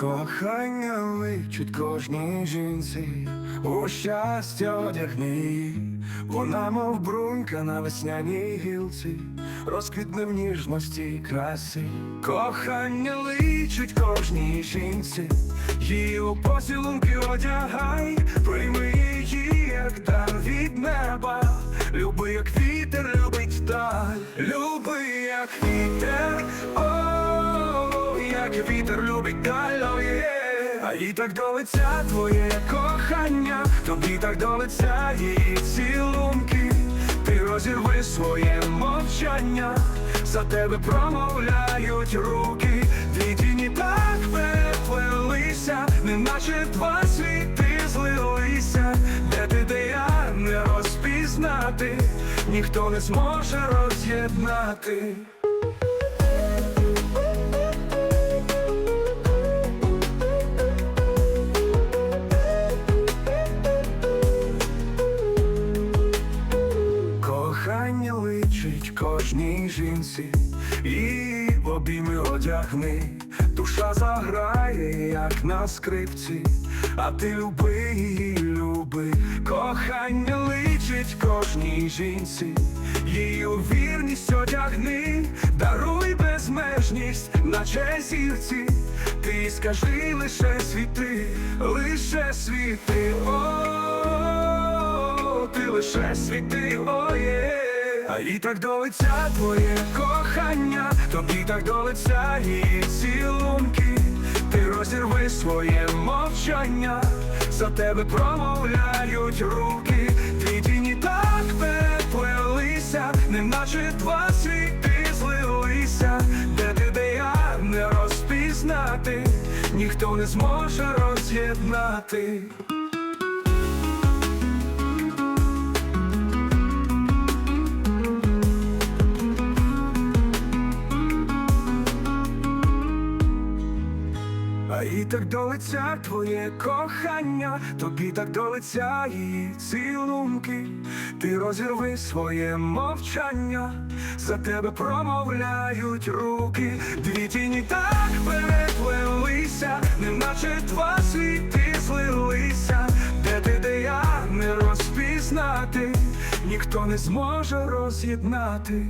Кохання личить кожній жінці, у щастя одягни її, вона, мов брунька на весняній гілці, розквітне в ніжності й красі. Кохання личить кожній жінці, її у поцілунки одягай, як вітер любить даль, о. А їй так до лиця твоє кохання, тобі так до лиця її цілунки, ти розірви своє мовчання, за тебе промовляють руки, дві тіні так переплелися, неначе два світи злилися, де ти, де я не розпізнати, ніхто не зможе роз'єднати. Личить кожній жінці, і в обійми одягни, душа заграє, як на скрипці, а ти люби її, люби, кохання личить кожній жінці, її у вірність одягни, даруй безмежність, наче зірці, ти скажи лише світи, лише світи. О, ти лише світи, оє, а їй так до лиця твоє кохання, тобі так до лиця її цілунки, ти розірви своє мовчання, за тебе промовляють руки, твій тіні так переплелися, неначе два світи злилися, де ти, де я не розпізнати, ніхто не зможе роз'єднати. Їй так до лиця твоє кохання, тобі так до лиця її цілунки, ти розірви своє мовчання, за тебе промовляють руки, дві тіні так переплелися, неначе два світи злилися, де ти, де я не розпізнати, ніхто не зможе роз'єднати.